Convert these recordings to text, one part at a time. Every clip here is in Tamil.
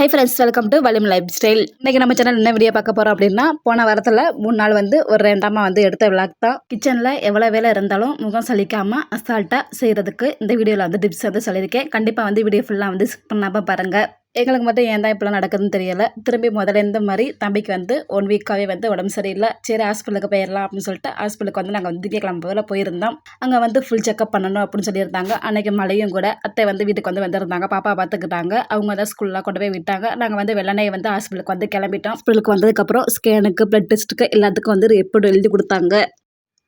ஹை ஃப்ரெண்ட்ஸ் வெல்கம் டு வலிம் லைஃப் ஸ்டைல் இன்றைக்கி நம்ம சேனல் என்ன வீடியோ பார்க்க போகிறோம் அப்படின்னா போன வாரத்தில் மூணு நாள் வந்து ஒரு ரெண்டாமா வந்து எடுத்த விளாக் தான். கிச்சனில் எவ்வளோ வேலை இருந்தாலும் முகம் சலிக்காமல் அசால்ட்டாக செய்கிறதுக்கு இந்த வீடியோவில் வந்து டிப்ஸ் வந்து சொல்லியிருக்கேன். கண்டிப்பாக வந்து வீடியோ ஃபுல்லாக வந்து ஸ்கிப் பண்ணாமல் பாருங்கள் எங்களுக்கு மட்டும் ஏன் தான் இப்படிலாம் நடக்குதுன்னு தெரியலை. திரும்பி முதல்ல இந்த மாதிரி தம்பிக்கு வந்து ஒன் வீக்காகவே வந்து உடம்பு சரியில்லை. சரி ஹாஸ்பிட்டலுக்கு போயிடலாம் அப்படின்னு சொல்லிட்டு ஹாஸ்பிட்டலுக்கு வந்து நாங்கள் வந்து திங்கக்கிழமை போல போயிருந்தோம். அங்கே வந்து ஃபுல் செக்அப் பண்ணணும் அப்படின்னு சொல்லியிருந்தாங்க. அன்றைக்கி மழையும் கூட அத்தை வந்து வீட்டுக்கு வந்து வந்திருந்தாங்க. பாப்பா பார்த்துக்கிட்டாங்க. அவங்க தான் ஸ்கூல்லாம் கொண்டு போய் விட்டாங்க. நாங்கள் வந்து வெள்ளனையை வந்து ஹாஸ்பிட்டலுக்கு வந்து கிளம்பிட்டோம். ஹாஸ்பிட்டலுக்கு வந்ததுக்கப்புறம் ஸ்கேனுக்கு ப்ளட் டெஸ்ட்டுக்கு எல்லாத்துக்கும் வந்து ரிப்போர்ட் எழுதி கொடுத்தாங்க.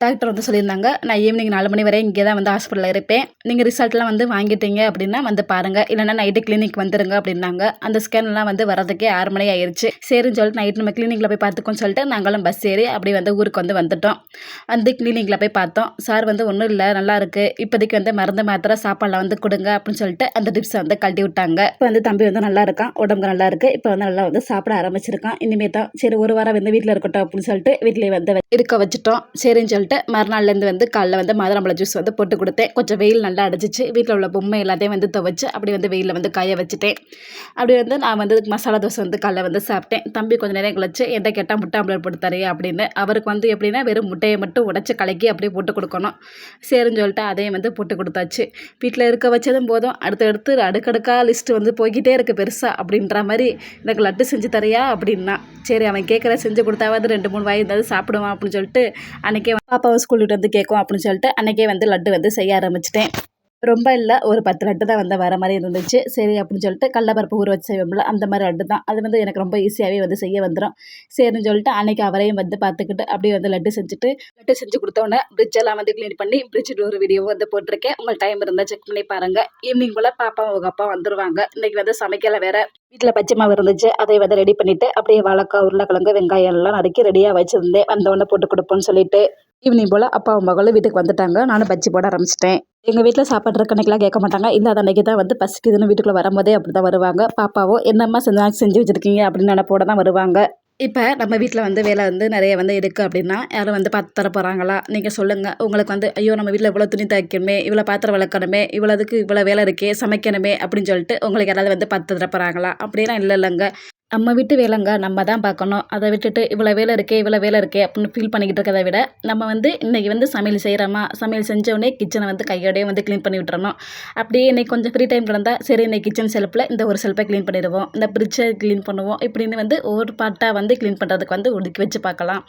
டாக்டர் வந்து சொல்லியிருந்தாங்க நான் ஈவினிங் நாலு மணி வரை இங்கே தான் வந்து ஹாஸ்பிட்டலில் இருப்பேன். நீங்கள் ரிசல்ட்லாம் வந்து வாங்கிட்டீங்க அப்படின்னா வந்து பாருங்கள் இல்லைன்னா நைட்டு கிளினிக் வந்துருங்க அப்படின்னாங்க. அந்த ஸ்கேன்லாம் வந்து வரதுக்கே ஆறு மணி ஆயிடுச்சு சரின்னு சொல்லிட்டு நைட் நம்ம கிளினிக்கில் போய் பார்த்துக்கோன்னு சொல்லிட்டு நாங்களும் பஸ் ஏறி அப்படி வந்து ஊருக்கு வந்து வந்துட்டோம். வந்து கிளினிக்கில் போய் பார்த்தோம். சார் வந்து ஒன்றும் இல்லை நல்லா இருக்குது இப்போதைக்கு வந்து மருந்து மாத்திரை சாப்பாடெலாம் வந்து கொடுங்க அப்படின்னு சொல்லிட்டு அந்த டிப்ஸை வந்து கழட்டி விட்டாங்க. இப்போ வந்து தம்பி வந்து நல்லா இருக்கான். உடம்பு நல்லா இருக்குது இப்போ வந்து நல்லா வந்து சாப்பிட ஆரம்பிச்சிருக்கான். இனிமேல் தான் சரி ஒரு வாரம் வந்து வீட்டில் இருக்கட்டும் அப்படின்னு சொல்லிட்டு வீட்டிலேயே வந்து இருக்க வச்சுட்டோம். சரின்னு சொல்லிட்டு மறுநாள்லேருந்து வந்து காலைல வந்து மாதுளம்பழ ஜூஸ் வந்து போட்டு கொடுத்தேன். கொஞ்சம் வெயில் நல்லா அடிச்சிச்சு. வீட்டில் உள்ள பொம்மை எல்லாத்தையும் வந்து துவைச்சு அப்படி வந்து வெயிலில் வந்து காய வச்சுட்டேன். அப்படி வந்து நான் வந்து மசாலா தோசை வந்து காலைல வந்து சாப்பிட்டேன். தம்பி கொஞ்சம் நேரம் கழிச்சு எந்த கேட்டால் முட்டை ஆம்லேட் போட்டு தரையா? அப்படின்னு. அவருக்கு வந்து எப்படின்னா வெறும் முட்டையை மட்டும் உடச்சி கலக்கி அப்படியே போட்டு கொடுக்கணும். சரின்னு சொல்லிட்டு அதையும் வந்து போட்டு கொடுத்தாச்சு. வீட்டில் இருக்க வச்சதும் போதும். அடுத்தடுத்து அடுக்கடுக்காக லிஸ்ட்டு வந்து போய்கிட்டே இருக்குது பெருசாக அப்படின்ற மாதிரி எனக்கு லட்டு செஞ்சு தரையா? அப்படின்னா சரி அவன் கேட்குற செஞ்சு கொடுத்தாவது ரெண்டு மூணு வாய் இருந்தாலும் சாப்பிடுவான் அப்படின்னு சொல்லிட்டு அன்றைக்கே பாப்பாவை ஸ்கூல் விட்டு வந்து கேட்கும் அப்படின்னு சொல்லிட்டு அன்றைக்கே வந்து லட்டு வந்து செய்ய ஆரம்பிச்சிட்டேன். ரொம்ப இல்லை ஒரு பத்து லட்டு தான் வந்து வர மாதிரி இருந்துச்சு. சரி அப்படின்னு சொல்லிட்டு கடலப்பருப்பு ஊற வச்சு செய்வோம்ல அந்த மாதிரி லட்டு தான். அது வந்து எனக்கு ரொம்ப ஈஸியாகவே வந்து செய்ய வந்துடும் சரின்னு சொல்லிட்டு அன்றைக்கி அவரையும் வந்து பார்த்துக்கிட்டு அப்படியே வந்து லட்டு செஞ்சுட்டு லட்டு செஞ்சு கொடுத்தோன்னே ஃப்ரிட்ஜ் எல்லாம் வந்து க்ளீன் பண்ணி ஃப்ரிட்ஜ் ஒரு வீடியோ வந்து போட்டிருக்கேன். உங்கள் டைம் இருந்தால் செக் பண்ணி பாருங்கள் ஈவினிங் போல் பாப்பா உங்கள் அப்பா வந்துருவாங்க. இன்றைக்கி வந்து சமைக்கல வேறு. வீட்டில் பச்சை மாவு இருந்துச்சு. அதை வந்து ரெடி பண்ணிவிட்டு அப்படியே வாழைக்காய் உருளைக்கிழங்கு வெங்காயம் எல்லாம் நறுக்கி ரெடியாக வச்சுருந்தேன். வந்தவொடனே போட்டு கொடுப்போன்னு சொல்லிட்டு ஈவினிங் போல் அப்பாவும் மகளும் வீட்டுக்கு வந்துட்டாங்க. நானும் பஜ்ஜி போட ஆரம்பிச்சிட்டேன். எங்கள் வீட்டில் சாப்பாடு கணக்கெலாம் கேட்க மாட்டாங்க. இல்லாத அன்றைக்கி தான் வந்து பசிக்குதுன்னு வீட்டுக்குள்ளே வரும்போதே அப்படி தான் வருவாங்க. பாப்பாவோ என்னம்மா செஞ்சு செஞ்சு வச்சுருக்கீங்க? அப்படின்னு நினைப்போட தான் வருவாங்க. இப்போ நம்ம வீட்டில் வந்து வேலை வந்து நிறைய வந்து இருக்குது அப்படின்னா யாரும் வந்து பார்த்து தர போகிறாங்களா நீங்கள் சொல்லுங்கள் உங்களுக்கு வந்து ஐயோ நம்ம வீட்டில் இவ்வளோ துணி தைக்கணுமே இவ்வளோ பாத்திரம் வளர்க்கணுமே இவ்வளோதுக்கு இவ்வளோ வேலை இருக்கே சமைக்கணுமே அப்படின்னு சொல்லிட்டு உங்களுக்கு யாராவது வந்து பார்த்து தர போகிறாங்களா அப்படிலாம் இல்லை இல்லைங்க. நம்ம வீட்டு வேலைங்க நம்ம தான் பார்க்கணும். அதை விட்டுட்டு இவ்வளோ வேலை இருக்கே இவ்வளோ வேலை இருக்கே அப்படின்னு ஃபீல் பண்ணிக்கிட்டு இருக்கிறத விட நம்ம வந்து இன்றைக்கி வந்து சமையல் செய்கிறோமா சமையல் செஞ்சோடனே கிச்சனை வந்து கையோடய வந்து க்ளீன் பண்ணி விட்டுறணும். அப்படியே இன்றைக்கி கொஞ்சம் ஃப்ரீ டைம் கிடந்தால் சரி இன்றைக்கி கிச்சன் செல்ஃபில் இந்த ஒரு செல்ஃபை க்ளீன் பண்ணிடுவோம். இந்த ஃப்ரிட்ஜை க்ளீன் பண்ணுவோம். இப்படின்னு வந்து ஒவ்வொரு பார்ட்டாக வந்து க்ளீன் பண்ணுறதுக்கு வந்து ஒதுக்கி வச்சு பார்க்கலாம்.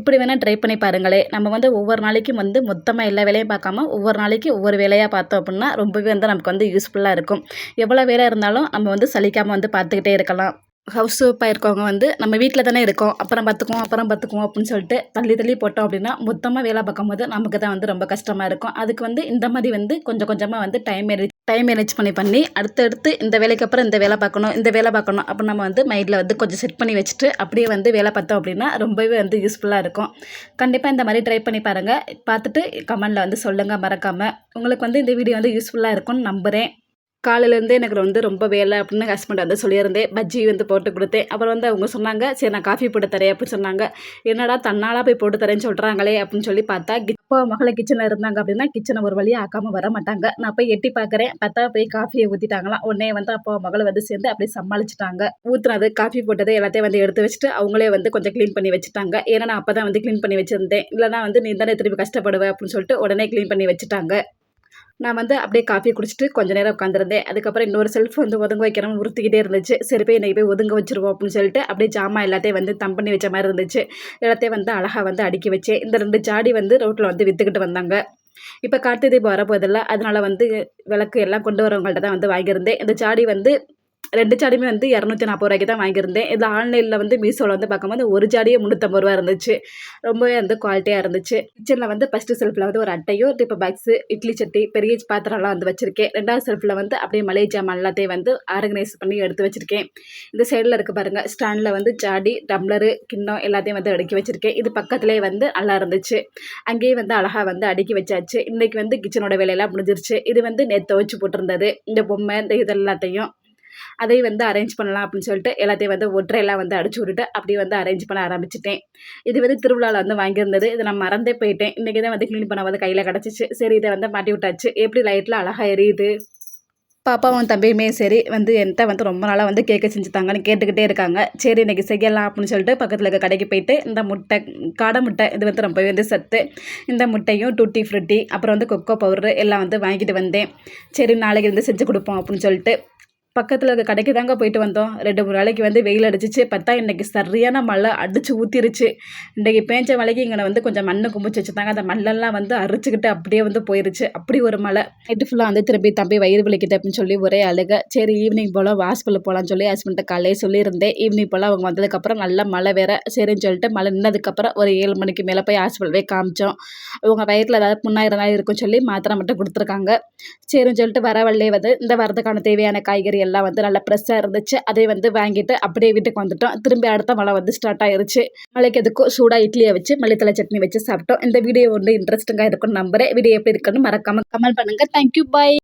இப்படி வேணால் ட்ரை பண்ணி பாருங்களேன் நம்ம வந்து ஒவ்வொரு நாளைக்கும் வந்து மொத்தமாக எல்லா வேலையும் பார்க்காம ஒவ்வொரு நாளைக்கு ஒவ்வொரு வேலையாக பார்த்தோம் அப்படின்னா ரொம்பவே வந்து நமக்கு வந்து யூஸ்ஃபுல்லாக இருக்கும். எவ்வளோ வேலை இருந்தாலும் நம்ம வந்து சலிக்காமல் வந்து பார்த்துக்கிட்டே இருக்கலாம். ஹவுஸ் ஒய்ஃபாக இருக்கவங்க வந்து நம்ம வீட்டில் தானே இருக்கோம். அப்புறம் பார்த்துக்குவோம் அப்புறம் பார்த்துக்குவோம் அப்படின்னு சொல்லிட்டு தள்ளி தள்ளி போட்டோம் அப்படின்னா மொத்தமாக வேலை பார்க்கும்போது நமக்கு தான் வந்து ரொம்ப கஷ்டமாக இருக்கும். அதுக்கு வந்து இந்த மாதிரி வந்து கொஞ்சம் கொஞ்சமாக வந்து டைம் மேனேஜ் டைம் மேனேஜ் பண்ணி பண்ணி அடுத்தடுத்து இந்த வேலைக்கு அப்புறம் இந்த வேலை பார்க்கணும் இந்த வேலை பார்க்கணும் அப்போ நம்ம வந்து மைண்டில் வந்து கொஞ்சம் செட் பண்ணி வச்சுட்டு அப்படியே வந்து வேலை பார்த்தோம் அப்படின்னா ரொம்பவே வந்து யூஸ்ஃபுல்லாக இருக்கும். கண்டிப்பாக இந்த மாதிரி ட்ரை பண்ணி பாருங்கள் பார்த்துட்டு கமெண்டில் வந்து சொல்லுங்கள் மறக்காமல் உங்களுக்கு வந்து இந்த வீடியோ வந்து யூஸ்ஃபுல்லாக இருக்கும்னு நம்புகிறேன் காலையிலேருந்தே எனக்கு வந்து ரொம்ப வேலை அப்படின்னு ஹஸ்பண்ட் வந்து சொல்லியிருந்தேன் பஜ்ஜி வந்து போட்டு கொடுத்தேன். அப்புறம் வந்து அவங்க சொன்னாங்க சரி நான் காஃபி போட்டு தரேன் அப்படின்னு சொன்னாங்க. என்னடா தன்னாலாக போய் போட்டு தரேன்னு சொல்கிறாங்களே அப்படின்னு சொல்லி பார்த்தா அப்போ மகளை கிச்சனில் இருந்தாங்க அப்படின்னா கிச்சனை ஒரு வழியாக ஆக்காமல் வர மாட்டாங்க. நான் போய் எட்டி பார்க்குறேன். பார்த்தா போய் காஃபியை ஊற்றிட்டாங்களாம் உடனே வந்து அப்போ மகளை வந்து சேர்ந்து அப்படியே சமாளிச்சிட்டாங்க. ஊற்றுனது காஃபி போட்டது எல்லாத்தையும் வந்து எடுத்து வச்சுட்டு அவங்களே வந்து கொஞ்சம் க்ளீன் பண்ணி வச்சுட்டாங்க. ஏன்னா நான் அப்போ தான் வந்து க்ளீன் பண்ணி வச்சுருந்தேன். இல்லைனா வந்து நீ தானே திருப்பி கஷ்டப்படுவேன் அப்படின்னு சொல்லிட்டு உடனே க்ளீன் பண்ணி வச்சுட்டாங்க. நான் வந்து அப்படியே காஃபி குடிச்சிட்டு கொஞ்ச நேரம் உட்காந்துருந்தேன் அதுக்கப்புறம் இன்னொரு செல்ஃப் வந்து ஒதுங்க வைக்கிறோம் உறுத்திக்கிட்டே இருந்துச்சு. சரி போய் இன்றைக்கி போய் ஒதுங்க வச்சிருவோம் அப்படின்னு சொல்லிட்டு அப்படியே ஜாமான் எல்லாத்தையும் வந்து தம் பண்ணி வச்ச மாதிரி இருந்துச்சு. எல்லாத்தையும் வந்து அழகாக வந்து அடுக்கி வச்சேன். இந்த ரெண்டு ஜாடி வந்து ரோட்டில் வந்து விற்றுக்கிட்டு வந்தாங்க. இப்போ கார்த்திகை தீபம் வரப்போதில்ல அதனால் வந்து விளக்கு எல்லாம் கொண்டு வரவங்கள்ட்ட தான் வந்து வாங்கியிருந்தேன். இந்த ஜாடி வந்து ரெண்டு ஜாடியுமே வந்து இரநூத்தி நாற்பது ரூபாய்க்கு தான் வாங்கியிருந்தேன். இதில் ஆன்லைனில் வந்து மீஷோவில் வந்து பார்க்கும்போது ஒரு ஜாடியே முந்நூற்றம்பது ரூபா இருந்துச்சு. ரொம்பவே வந்து குவாலிட்டியாக இருந்துச்சு. கிச்சனில் வந்து ஃபஸ்ட்டு செல்ஃபில் வந்து ஒரு அட்டையும் டிப்பர் பாக்ஸு இட்லி சட்டி பெரிய பாத்திரம்லாம் வந்து வச்சுருக்கேன். ரெண்டாவது செல்ஃபில் வந்து அப்படியே மலை ஜாமான் எல்லாத்தையும் வந்து ஆர்கனைஸ் பண்ணி எடுத்து வச்சுருக்கேன். இந்த சைடில் இருக்க பாருங்கள் ஸ்டாண்டில் வந்து ஜாடி டம்ளரு கிண்ணம் எல்லாத்தையும் வந்து அடுக்கி வச்சுருக்கேன். இது பக்கத்துலேயே வந்து நல்லா இருந்துச்சு. அங்கேயே வந்து அழகாக வந்து அடுக்கி வச்சாச்சு. இன்றைக்கி வந்து கிச்சனோட வேலையெல்லாம் முடிஞ்சிருச்சு. இது வந்து நேற்று துவச்சி போட்டிருந்தது. இந்த பொம்மை இந்த இது எல்லாத்தையும் அதை வந்து அரேஞ்ச் பண்ணலாம் அப்படின்னு சொல்லிட்டு எல்லாத்தையும் வந்து ஒற்றையெல்லாம் வந்து அடிச்சு விட்டுட்டு அப்படியே வந்து அரேஞ்ச் பண்ண ஆரம்பிச்சிட்டேன். இது வந்து திருவிழாவில் வந்து வாங்கியிருந்தது. இதை நான் மறந்தே போயிட்டேன். இன்றைக்கி தான் வந்து க்ளீன் பண்ண வந்து கையில் கிடச்சிச்சு. சரி இதை வந்து மாட்டி விட்டாச்சு. எப்படி லைட்டில் அழகாக எரியுது? பாப்பாவும் தம்பியுமே சரி வந்து என்கிட்ட வந்து ரொம்ப நாளாக வந்து கேட்க செஞ்சு தாங்கன்னு கேட்டுக்கிட்டே இருக்காங்க. சரி இன்றைக்கி செய்யலாம் அப்படின்னு சொல்லிட்டு பக்கத்தில் இருக்க கடைக்கு போயிட்டு இந்த முட்டை காடை முட்டை இது வந்து ரொம்பவே வந்து சத்து. இந்த முட்டையும் டூட்டி ஃப்ரூட்டி அப்புறம் வந்து கொக்கோ பவுடர் எல்லாம் வந்து வாங்கிட்டு வந்தேன். சரி நாளைக்கு வந்து செஞ்சு கொடுப்போம் அப்படின்னு சொல்லிட்டு பக்கத்தில் இருக்க கடைக்கு தாங்க போயிட்டு வந்தோம். ரெண்டு மூணு நாளைக்கு வந்து வெயில் அடிச்சிச்சு. பார்த்தா இன்றைக்கி சரியான மழை அடித்து ஊற்றிருச்சு இன்றைக்கி பேஞ்ச மழைக்கு இங்கே வந்து கொஞ்சம் மண்ணை கும்பிச்சு வச்சுருந்தாங்க அந்த மண்ணெல்லாம் வந்து அரிச்சுக்கிட்டு அப்படியே வந்து போயிருச்சு. அப்படி ஒரு மழை. நைட்டு ஃபுல்லாக வந்து திரும்பி தம்பி வயிறு வலிக்குது அப்படின்னு சொல்லி ஒரே அழுக. சரி ஈவினிங் போல் ஹாஸ்பிட்டல் போகலான்னு சொல்லி ஹஸ்பண்ட்டை காலையே சொல்லியிருந்தேன். ஈவினிங் போல் அவங்க வந்ததுக்கப்புறம் நல்லா மழை வேற. சரின்னு சொல்லிட்டு மழை நின்னதுக்கப்புறம் ஒரு ஏழு மணிக்கு மேலே போய் ஹாஸ்பிட்டல் போய் காமிச்சோம். அவங்க வயிற்றில் ஏதாவது புண்ணாயிரம் இருக்குன்னு சொல்லி மாத்திரை மட்டும் கொடுத்துருக்காங்க. சரின்னு சொல்லிட்டு வர வழியே வந்து இந்த வரதுக்கான தேவையான காய்கறி எல்லாம் வந்து நல்லா ஃப்ரெஷ்ஷாக இருந்துச்சு. அதை வந்து வாங்கிட்டு அப்படியே வீட்டுக்கு வந்துட்டோம். திரும்பி அடுத்த மழை வந்து ஸ்டார்ட் ஆயிருச்சு. மழைக்கு எதுக்கும் சூடாக இட்லியை வச்சு மல்லித்தலை சட்னி வச்சு சாப்பிட்டோம். இந்த வீடியோ வந்து இன்ட்ரெஸ்டிங்காக இருக்கும்னு நம்புறேன். வீடியோ எப்படி இருக்குன்னு மறக்காம கமெண்ட் பண்ணுங்க. Thank you bye